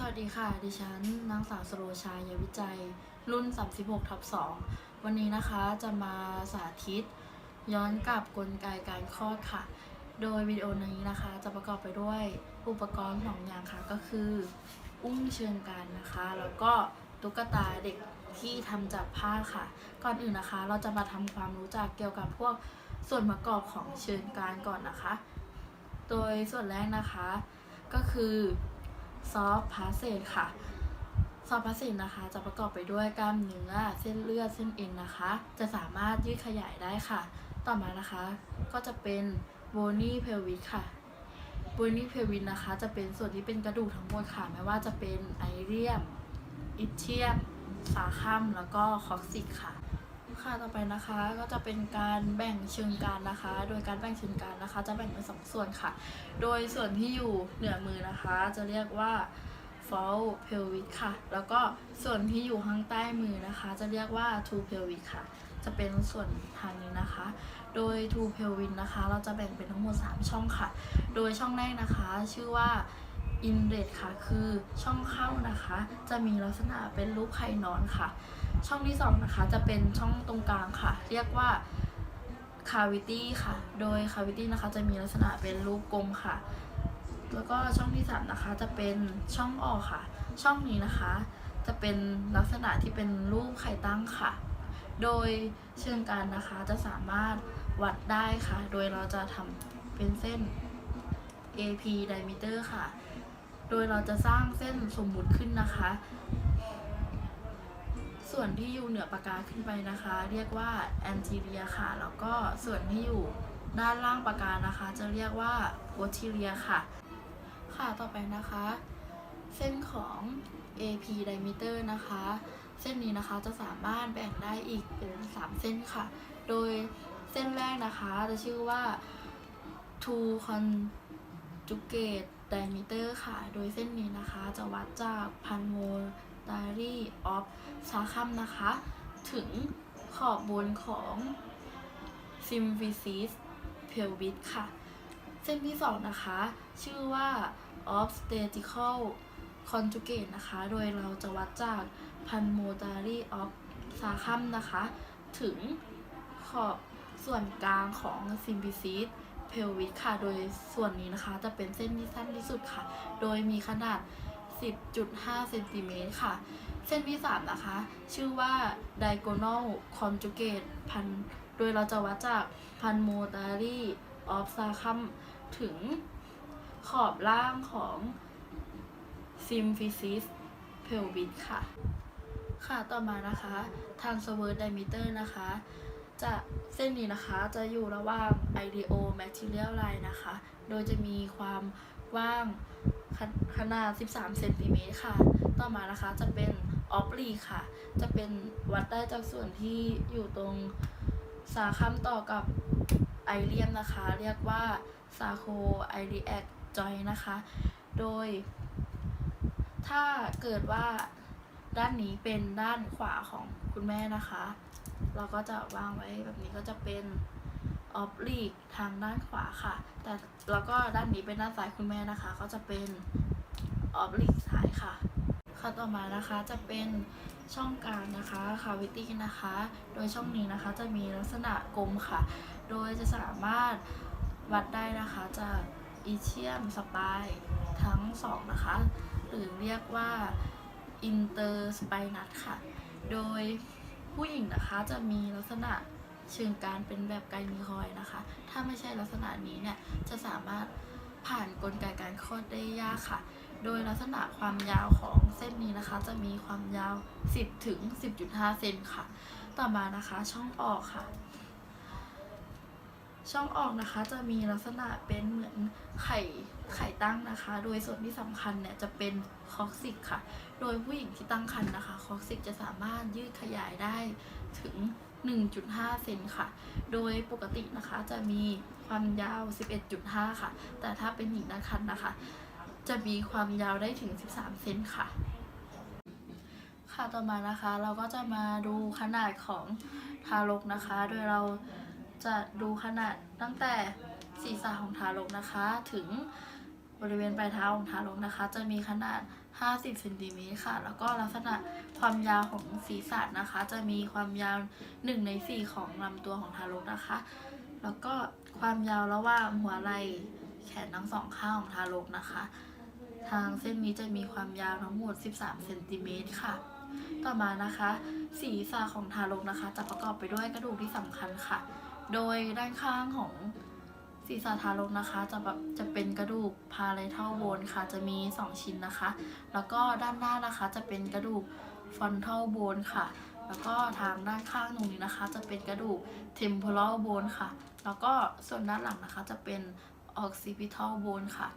สวัสดีค่ะ ดิฉันนางสาวสโรชายวิจัย รุ่น 36ทับ2วันนี้นะคะจะมาสาธิต ย้อนกลับกลไกการคลอดค่ะ โดยวิดีโอนี้นะคะจะประกอบไปด้วยอุปกรณ์สองอย่างค่ะก็คือ อุ้งเชิงการนะคะ แล้วก็ตุ๊กตาเด็กที่ทำจากผ้าค่ะ ก่อนอื่นนะคะ เราจะมาทำความรู้จักเกี่ยวกับพวกส่วนประกอบของเชิงการก่อนนะคะ โดยส่วนแรกนะคะก็คือ ซอฟพาสเซจค่ะ ซอฟพาสเซจนะคะ จะประกอบไปด้วยกล้ามเนื้อเส้นเลือดเส้นเอ็นนะคะ จะสามารถยืดขยายได้ค่ะ ต่อมานะคะ ก็จะเป็นโบนี่เพลวิสค่ะโบนี่เพลวิสนะคะ จะเป็นส่วนที่เป็นกระดูกทั้งหมดค่ะ ไม่ว่าจะเป็นไอเรียมอิเทียมสาคัมแล้วก็คอกซิกค่ะ ค่ะต่อไปนะคะก็จะเป็นการแบ่งเชิงการนะคะ โดยการแบ่งเชิงการนะคะ จะแบ่งเป็นสองส่วนค่ะ โดยส่วนที่อยู่เหนือมือนะคะ จะเรียกว่า fall pelvic ค่ะ แล้วก็ส่วนที่อยู่ข้างใต้มือนะคะ จะเรียกว่า to pelvic ค่ะ จะเป็นส่วนทางนี้นะคะ โดย to pelvic นะคะ เราจะแบ่งเป็นทั้งหมด 3 ช่องค่ะ โดยช่องแรกนะคะ ชื่อว่า inlet ค่ะ คือช่องเข้านะคะ จะมีลักษณะเป็นรูปไข่นอนค่ะ ช่องที่สองนะคะจะเป็นช่องตรงกลางค่ะ เรียกว่า cavity ค่ะ โดย cavity นะคะจะมีลักษณะเป็นรูปกลมค่ะ แล้วก็ช่องที่สามนะคะจะเป็นช่องออกค่ะ ช่องนี้นะคะ จะเป็นลักษณะที่เป็นรูปไข่ตั้งค่ะ โดยเชิงการนะคะจะสามารถวัดได้ค่ะ โดยเราจะทำเป็นเส้น AP diameter ค่ะ โดยเราจะสร้างเส้นสมมุติขึ้นนะคะ ส่วนที่อยู่เหนือปากกาขึ้นไปนะคะ เรียกว่า anterior ค่ะ แล้วก็ส่วนที่อยู่ด้านล่างปากกานะคะ จะเรียกว่า posterior ค่ะ ค่ะต่อไปนะคะ เส้นของ AP diameter นะคะ เส้นนี้นะคะจะสามารถแบ่งได้อีกเป็น 3 เส้นค่ะ โดยเส้นแรกนะคะจะชื่อว่า two conjugate diameter ค่ะ โดยเส้นนี้นะคะจะวัดจากพันโม diary of ซาคัมนะคะ ถึงขอบบนของ symphysis pelvis ค่ะ เส้นที่สองนะคะ ชื่อว่า obstetrical conjugate นะคะ โดยเราจะวัดจากพันโม diary of ซาคัมนะคะ ถึงขอบส่วนกลางของ symphysis pelvis ค่ะ โดยส่วนนี้นะคะ จะเป็นเส้นที่สั้นที่สุดค่ะ โดยมีขนาด 10.5เซนติเมตรค่ะ เส้นที่3นะคะ ชื่อว่า diagonal conjugate พันโดยเราจะวัดจากพันโมตารี of sacrum ถึงขอบล่างของ symphysis pelvis ค่ะ ค่ะต่อมานะคะ transverse diameter นะคะ จะเส้นนี้นะคะจะอยู่ระหว่าง ideo material line นะคะ โดยจะมีความ กว้างขขนาด 13 เซนติเมตรค่ะ ต่อมานะคะจะเป็น oblique ค่ะ จะเป็นวัดได้จากส่วนที่อยู่ตรงสาคัมต่อกับไอเลียมนะคะ เรียกว่า s a c o i l i a c joint นะคะ โดย ถ้าเกิดว่าด้านนี้เป็นด้านขวาของคุณแม่นะคะ เราก็จะวางไว้แบบนี้ก็จะเป็น ออฟลีกทางด้านขวาค่ะ แต่แล้วก็ด้านนี้เป็นด้านซ้ายคุณแม่นะคะ ก็จะเป็นออฟลีกซ้ายค่ะค่ะต่อมานะคะจะเป็นช่องกลางนะคะคาวิตี้นะคะ โดยช่องนี้นะคะจะมีลักษณะกลมค่ะ โดยจะสามารถวัดได้นะคะจากอีเชียมสปายทั้งสองนะคะ หรือเรียกว่าอินเตอร์สไปนัทค่ะ โดยผู้หญิงนะคะจะมีลักษณะ เชิงการเป็นแบบไกมีคอยนะคะ ถ้าไม่ใช่ลักษณะนี้เนี่ยจะสามารถผ่านกลไกการคลอดได้ยากค่ะ โดยลักษณะความยาวของเส้นนี้นะคะ จะมีความยาว 10ถึง10.5 เซนค่ะ ต่อมานะคะช่องออกค่ะ ช่องออกนะคะจะมีลักษณะเป็นเหมือนไข่ไข่ตั้งนะคะ โดยส่วนที่สำคัญเนี่ยจะเป็นคอกซิกค่ะ โดยผู้หญิงที่ตั้งครรภ์นะคะคอกซิกจะสามารถยืดขยายได้ถึง 1.5 เซนค่ะ โดยปกตินะคะจะมีความยาว 11.5 ค่ะ แต่ถ้าเป็นหญิงตั้งครรภ์นะคะ จะมีความยาวได้ถึง 13 เซนค่ะ ค่ะต่อมานะคะเราก็จะมาดูขนาดของทารกนะคะ โดยเราจะดูขนาดตั้งแต่ศีรษะของทารกนะคะถึง บริเวณปลายเท้าของทารกนะคะ จะมีขนาด 50เซนติเมตรค่ะ แล้วก็ลักษณะความยาวของศีรษะนะคะ จะมีความยาว 1 ใน 4 ของลำตัวของทารกนะคะ แล้วก็ความยาวระหว่างหัวไหล่แขนทั้งสองข้างของทารกนะคะ ทางเส้นนี้จะมีความยาวทั้งหมด 13เซนติเมตรค่ะ ต่อมานะคะ ศีรษะของทารกนะคะ จะประกอบไปด้วยกระดูกที่สำคัญค่ะ โดยด้านข้างของ ศีรษะทารกนะคะจะแบบจะเป็นกระดูกพาเลทัลโบนค่ะ จะมี 2 ชิ้นนะคะ แล้วก็ด้านหน้านะคะจะเป็นกระดูกฟอนทัลโบนค่ะ แล้วก็ทางด้านข้างตรงนี้นะคะ จะเป็นกระดูก temporal bone ค่ะ แล้วก็ส่วนด้านหลังนะคะจะเป็น occipital bone ค่ะ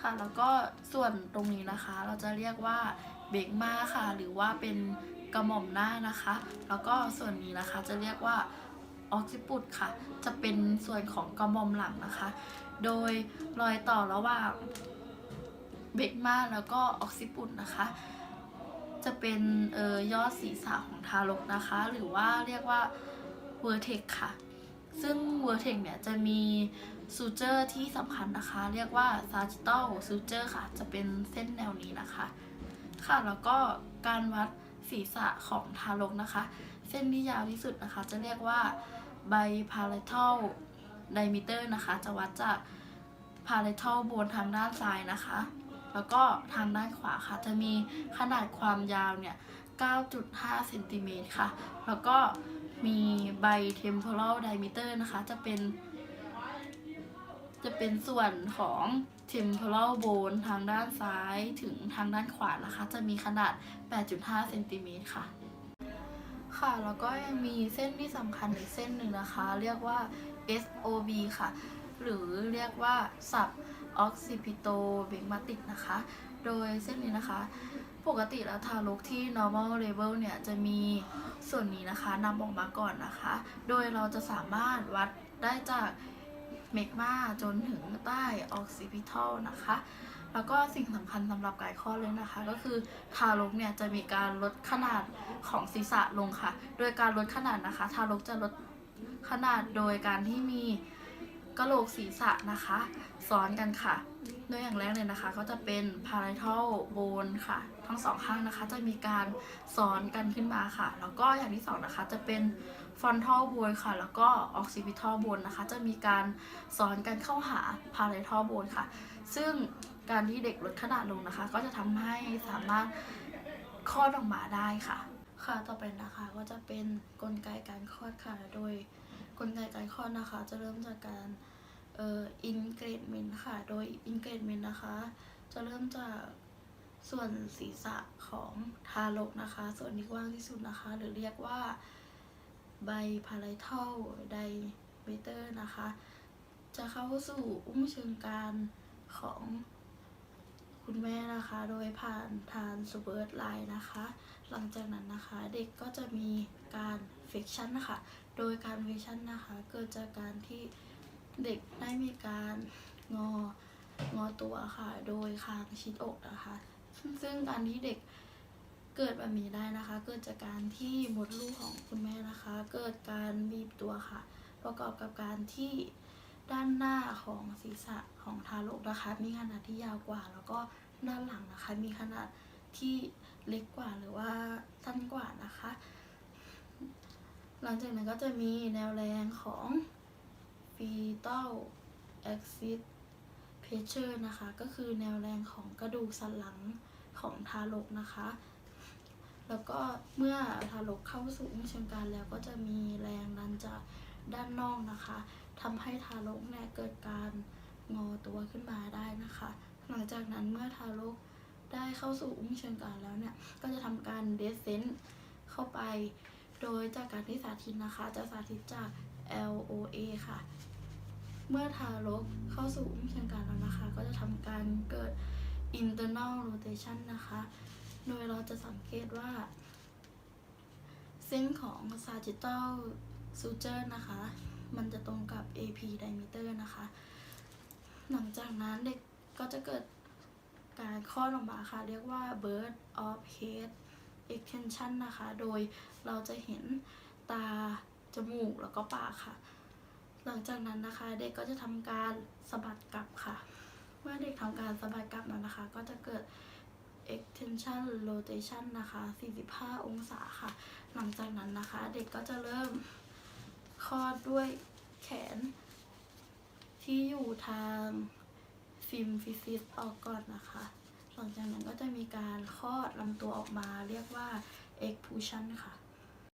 ค่ะแล้วก็ส่วนตรงนี้นะคะเราจะเรียกว่าเบกมาค่ะ หรือว่าเป็นกระหม่อมหน้านะคะ แล้วก็ส่วนนี้นะคะจะเรียกว่า ออกซิปุตค่ะ จะเป็นส่วนของกระหม่อมหลังนะคะ โดยรอยต่อระหว่างเบกมาแล้วก็ออกซิปุตนะคะ จะเป็นเอ่อยอดศีรษะของทารกนะคะ หรือว่าเรียกว่าเวอร์เทกค่ะ ซึ่งเวอร์เทกเนี่ยจะมีซูเจอร์ที่สำคัญนะคะ เรียกว่า sagittal suture ค่ะ จะเป็นเส้นแนวนี้นะคะ ค่ะแล้วก็การวัดศีรษะของทารกนะคะ เส้นที่ยาวที่สุดนะคะ จะเรียกว่า bipalatal diameter นะคะ จะวัดจาก palatal bone ทางด้านซ้ายนะคะ แล้วก็ทางด้านขวาค่ะ จะมีขนาดความยาวเนี่ย 9.5เซนติเมตรค่ะ แล้วก็มี bitemporal diameter นะคะ จะเป็น จะเป็นส่วนของ temporal bone ทางด้านซ้ายถึงทางด้านขวานะคะ จะมีขนาด 8.5เซนติเมตรค่ะ ค่ะ แล้วก็ยังมีเส้นที่สำคัญอีกเส้นหนึ่งนะคะ เรียกว่า SOB ค่ะ หรือเรียกว่า sub occipitobigmatic นะคะ โดยเส้นนี้นะคะ ปกติแล้วทารกที่ normal level เนี่ย จะมีส่วนนี้นะคะนำออกมาก่อนนะคะ โดยเราจะสามารถวัดได้จากเมกมาจนถึงใต้ occipital นะคะ แล้วก็สิ่งสำคัญสำหรับกายข้อเลยนะคะ ก็คือทารกเนี่ยจะมีการลดขนาดของศีรษะลงค่ะ โดยการลดขนาดนะคะ ทารกจะลดขนาดโดยการที่มีกระโหลกศีรษะนะคะซ้อนกันค่ะ โดยอย่างแรกเลยนะคะ ก็จะเป็น parietal bone ค่ะ ทั้งสองข้างนะคะจะมีการซ้อนกันขึ้นมาค่ะ แล้วก็อย่างที่สองนะคะจะเป็น frontal bone ค่ะ แล้วก็ occipital bone นะคะ จะมีการซ้อนกันเข้าหา parietal bone ค่ะ ซึ่งการที่เด็กลดขนาดลงนะคะ ก็จะทำให้สามารถคลอดออกมาได้ค่ะ ค่ะต่อไปนะคะก็จะเป็นกลไกการคลอดค่ะ โดยกลไกการคลอดนะคะ จะเริ่มจากการเอ่อ ingredient ค่ะ โดย ingredient นะคะ จะเริ่มจากส่วนศีรษะของทารกนะคะ ส่วนที่กว้างที่สุดนะคะ หรือเรียกว่า bipalatal diameter นะคะ จะเข้าสู่อุ้มเชิงกรานของ คุณแม่นะคะ โดยผ่านทานสเบิร์ตไลน์นะคะ หลังจากนั้นนะคะเด็กก็จะมีการเฟกชันนะคะ โดยการเฟกชันนะคะ เกิดจากการที่เด็กได้มีการงองอตัวค่ะ โดยคางชิดอกนะคะซึ่งซึ่งการที่เด็กเกิดแบบนี้ได้นะคะ เกิดจากการที่มดลูกของคุณแม่นะคะ เกิดการบีบตัวค่ะ ประกอบกับการที่ ด้านหน้าของศีรษะของทารกนะคะ มีขนาดที่ยาวกว่า แล้วก็ด้านหลังนะคะ มีขนาดที่เล็กกว่าหรือว่าสั้นกว่านะคะ หลังจากนั้นก็จะมีแนวแรงของ fetal axis pressure นะคะ ก็คือแนวแรงของกระดูกสันหลังของทารกนะคะ แล้วก็เมื่อทารกเข้าสู่อุ้งเชิงกานแล้วก็จะมีแรงดันจากด้านนอกนะคะ ทำให้ทารกเนี่ยเกิดการงอตัวขึ้นมาได้นะคะ หลังจากนั้นเมื่อทารกได้เข้าสู่อุ้งเชิงกรานแล้วเนี่ยก็จะทำการเดสเซนต์เข้าไป โดยจากการที่สาธิตนะคะ จะสาธิตจาก LOA ค่ะ เมื่อทารกเข้าสู่อุ้งเชิงกรานแล้วนะคะ ก็จะทำการเกิด internal rotation นะคะ โดยเราจะสังเกตว่า เส้นของ sagittal suture นะคะ มันจะตรงกับ AP diameter นะคะ หลังจากนั้นเด็กก็จะเกิดการคลอดออกมาค่ะ เรียกว่า birth of head extension นะคะ โดยเราจะเห็นตา จมูก แล้วก็ปากค่ะ หลังจากนั้นนะคะ เด็กก็จะทำการสะบัดกลับค่ะ เมื่อเด็กทำการสะบัดกลับแล้วนะคะ ก็จะเกิด extension rotation นะคะ 45 องศาค่ะ หลังจากนั้นนะคะ เด็กก็จะเริ่ม คลอดด้วยแขน ที่อยู่ทางฟิมฟิซิสออกก่อนนะคะ หลังจากนั้นก็จะมีการคลอดลำตัวออกมาเรียกว่า expulsion ค่ะ